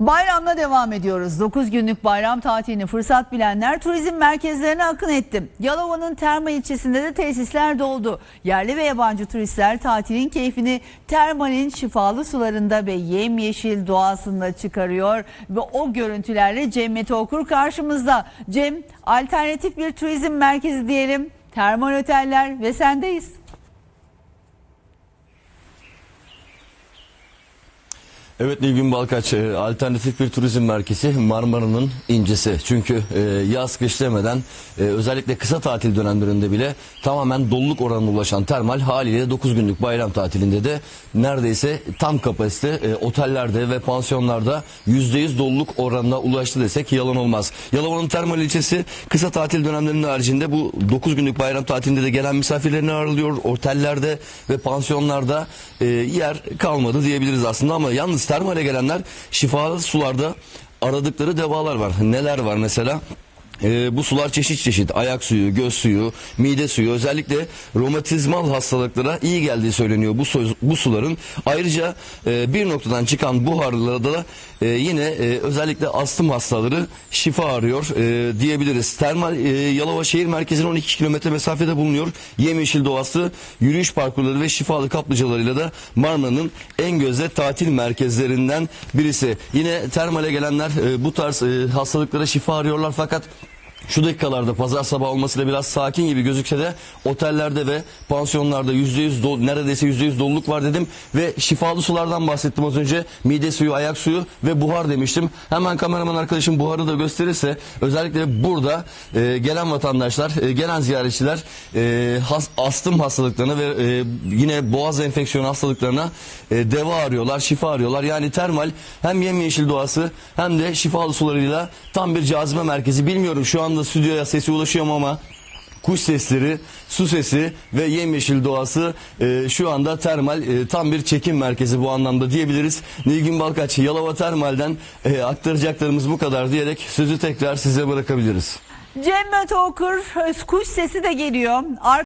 Bayramla devam ediyoruz. 9 günlük bayram tatilini fırsat bilenler turizm merkezlerine akın etti. Yalova'nın Terma ilçesinde de tesisler doldu. Yerli ve yabancı turistler tatilin keyfini Termal'in şifalı sularında ve yemyeşil doğasında çıkarıyor. Ve o görüntülerle Cem Mete Okur karşımızda. Cem alternatif bir turizm merkezi diyelim. Termal oteller ve sendeyiz. Evet Nilgün Balkaç e, alternatif bir turizm merkezi Marmara'nın incisi. Çünkü e, yaz kış demeden e, özellikle kısa tatil dönemlerinde bile tamamen doluluk oranına ulaşan termal haliyle 9 günlük bayram tatilinde de neredeyse tam kapasite otellerde ve pansiyonlarda %100 doluluk oranına ulaştı desek yalan olmaz. Yalova'nın termal ilçesi kısa tatil dönemlerinin haricinde bu 9 günlük bayram tatilinde de gelen misafirlerini ağırlıyor. Otellerde ve pansiyonlarda yer kalmadı diyebiliriz aslında ama yalnız termale gelenler şifalı sularda aradıkları devalar var. Neler var mesela? Ee, bu sular çeşit çeşit ayak suyu, göz suyu, mide suyu özellikle romatizmal hastalıklara iyi geldiği söyleniyor bu, su- bu suların. Ayrıca e, bir noktadan çıkan buharlarda da e, yine e, özellikle astım hastaları şifa arıyor e, diyebiliriz. Termal e, Yalova şehir merkezine 12 kilometre mesafede bulunuyor. Yemyeşil doğası, yürüyüş parkurları ve şifalı kaplıcalarıyla da Marmara'nın en gözde tatil merkezlerinden birisi. Yine termale gelenler e, bu tarz e, hastalıklara şifa arıyorlar fakat şu dakikalarda pazar sabahı olmasıyla biraz sakin gibi gözükse de otellerde ve pansiyonlarda %100 dol, neredeyse %100 doluluk var dedim ve şifalı sulardan bahsettim az önce. Mide suyu, ayak suyu ve buhar demiştim. Hemen kameraman arkadaşım buharı da gösterirse özellikle burada e, gelen vatandaşlar, e, gelen ziyaretçiler e, has, astım hastalıklarına ve e, yine boğaz enfeksiyonu hastalıklarına e, deva arıyorlar, şifa arıyorlar. Yani termal hem yemyeşil doğası hem de şifalı sularıyla tam bir cazibe merkezi. Bilmiyorum şu anda stüdyoya sesi ulaşıyor ama kuş sesleri, su sesi ve yemyeşil doğası e, şu anda termal e, tam bir çekim merkezi bu anlamda diyebiliriz. Nilgün Balkaç, Yalova Termal'den e, aktaracaklarımız bu kadar diyerek sözü tekrar size bırakabiliriz. Cem Mete Okur kuş sesi de geliyor. Ar-